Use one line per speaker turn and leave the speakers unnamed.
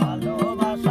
ভালোবাসা।